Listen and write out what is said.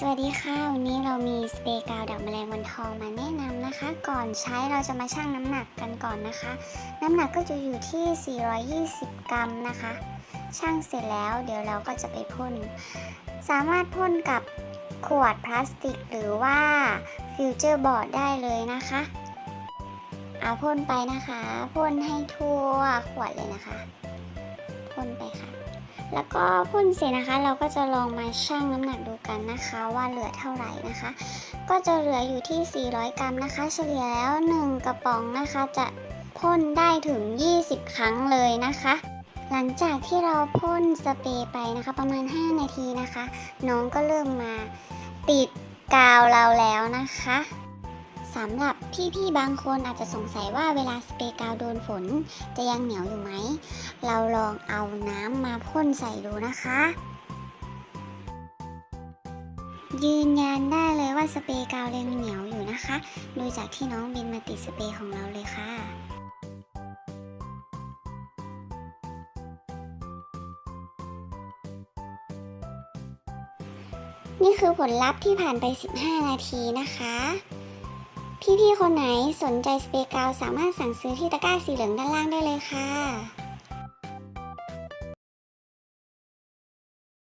สวัสดีค่ะ วันนี้เรามีสเปรย์กาวดักแมลงวันทองมาแนะนำนะคะ ก่อนใช้เราจะมาชั่งน้ำหนักกันก่อนนะคะ น้ำหนักก็จะอยู่ที่ 420 กรัมนะคะ ชั่งเสร็จแล้วเดี๋ยวเราก็จะไปพ่น สามารถพ่นกับขวดพลาสติกหรือว่าฟิวเจอร์บอร์ดได้เลยนะคะเอาพ่นไปนะคะ พ่นให้ทั่วขวดเลยนะคะ พ่นไปค่ะ แล้วก็พ่นเสร็จนะคะ เราก็จะลองมาชั่งน้ำหนักดูกันนะคะ ว่าเหลือเท่าไหร่นะคะ ก็จะเหลืออยู่ที่ 400 กรัมนะคะ เฉลี่ยแล้ว 1 กระป๋องนะคะ จะพ่นได้ถึง 20 ครั้งเลยนะคะ หลังจากที่เราพ่นสเปรย์ไปนะคะ ประมาณ 5 นาทีนะคะ น้องก็เริ่มมาติดกาวเราแล้วนะคะ สำหรับพี่ๆบางคนอาจจะสงสัยว่าเวลาสเปรย์กาวโดนฝน จะยังเหนียวอยู่ไหม เราลองเอาน้ำมาพ่นใส่ดูนะคะ ยืนยันได้เลยว่าสเปรย์กาวยังเหนียวอยู่นะคะ ดูจากที่น้องบินมาติดสเปรย์ของเราเลยค่ะนี่คือผลลัพธ์ที่ผ่านไป 15 นาทีนะคะ พี่ๆ คนไหนสนใจสเปรย์กาวสามารถสั่งซื้อที่ตะกร้าสีเหลืองด้านล่างได้เลยค่ะ